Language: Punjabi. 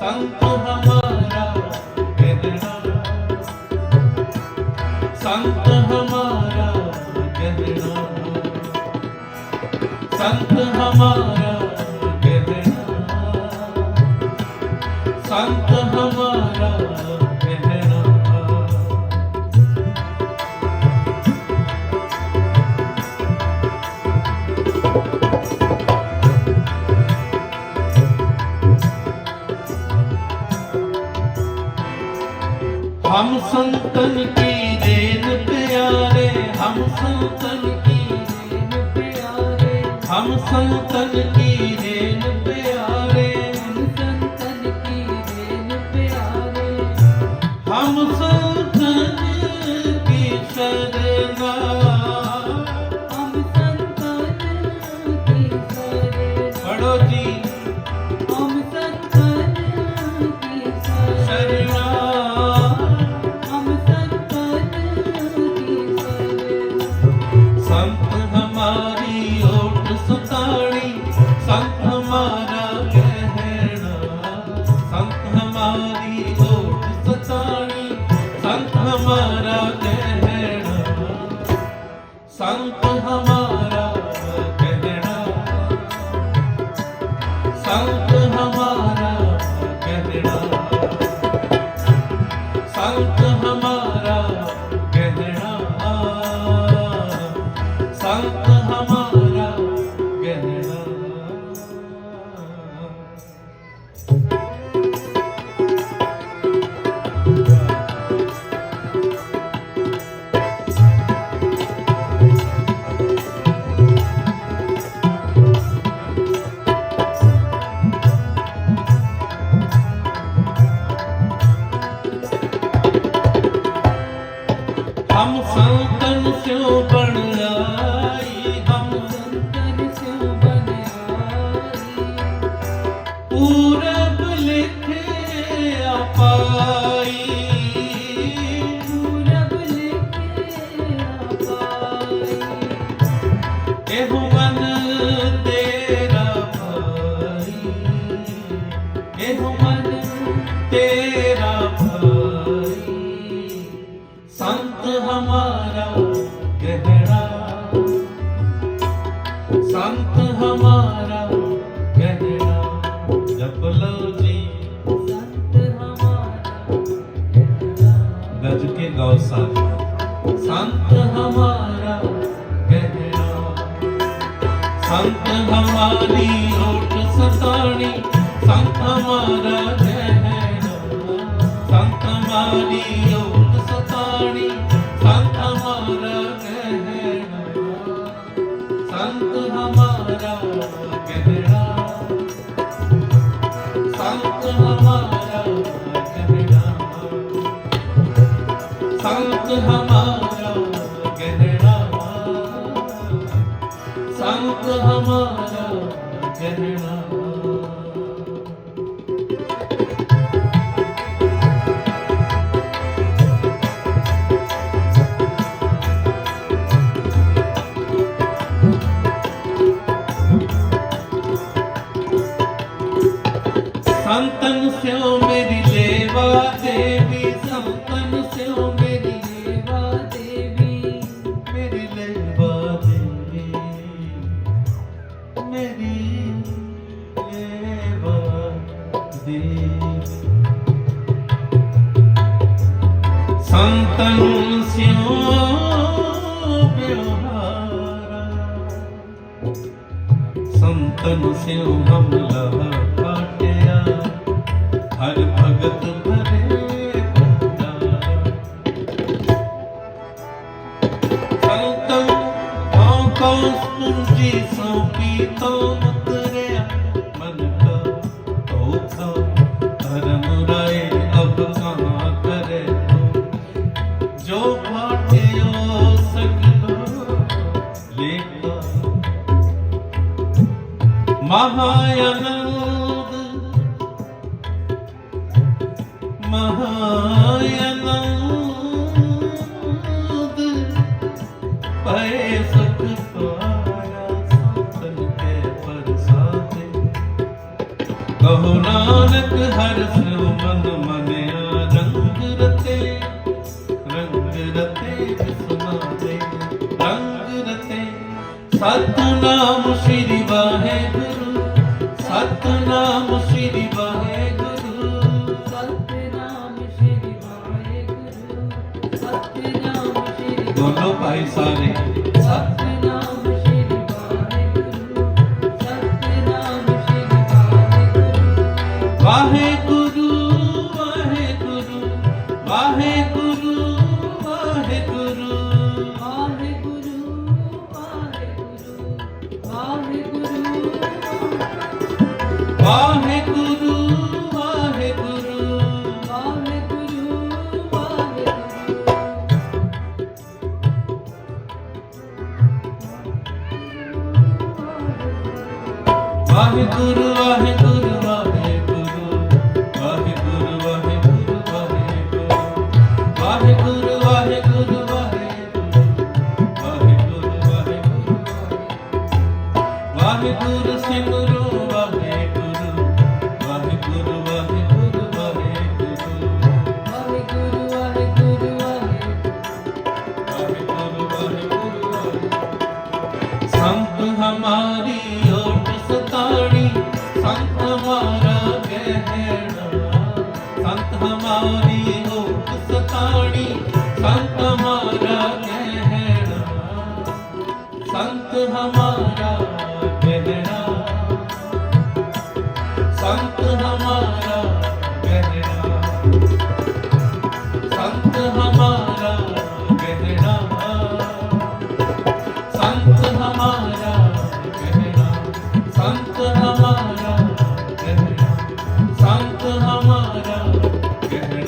संत हमारा कहना संत हमारा कहना संत हमारा कहना संत ਸੰਤਨ ਕੀ ਦੇਨ ਪਿਆਰੇ? ਹਮ ਸੰਤਨ ਕੀ ਦੇਨ ਪਿਆਰੇ? ਹਮ ਸੰਤਨ ਕੀ संत हमारी ओट सुताड़ी संत हमारा कहना संत हमारी ओट सुताड़ी संत हमारा कहना संत हमारा ਇਹੋ ਮਨ ਤੇ हमारी ओट सतानी संत हमारा कहना संत हमारी ओट सतानी संत हमारा कहना संत हमारा कहना संत हमारा हमारा ਸੰਤਨ ਸਿਉ ਬਿਹਾਰਾ ਸੰਤਨ ਸਿਉ ਹਮਲਾ ਕਾਟਿਆ ਹਰ ਭਗਤ ਭਰੇ ਕਹੋ ਨਾਨਕ ਹਰ ਸਿਉ ਮਨ ਮਨਿਆ ਰੰਗ ਰਤੇ ਸਤਨਾਮ ਸ੍ਰੀ ਵਾਹਿਗੁਰੂ ਸਤਨਾਮ ਸ੍ਰੀ ਵਾਹਿਗੁਰੂ ਦੋਨੋਂ ਭਾਈ ਸਾਰੇ ਸਤਨਾਮ ਸ਼੍ਰੀ ਵਾਹਿਗੁਰੂ। ਸਤਨਾਮ ਸ਼੍ਰੀ ਵਾਹਿਗੁਰੂ ਵਾਹਿਗੁਰੂ ਵਾਹਿਗੁਰੂ ਵਾਹਿਗੁਰੂ ਵਾਹਿਗੁਰੂ ਵਾਹਿਗੁਰੂ। ਵਾਹਿਗੁਰੂ। ਵਾਹਿਗੁਰੂ ਵਾਹਿਗੁਰੂ ਵਾਹਿਗੁਰੂ। Quer me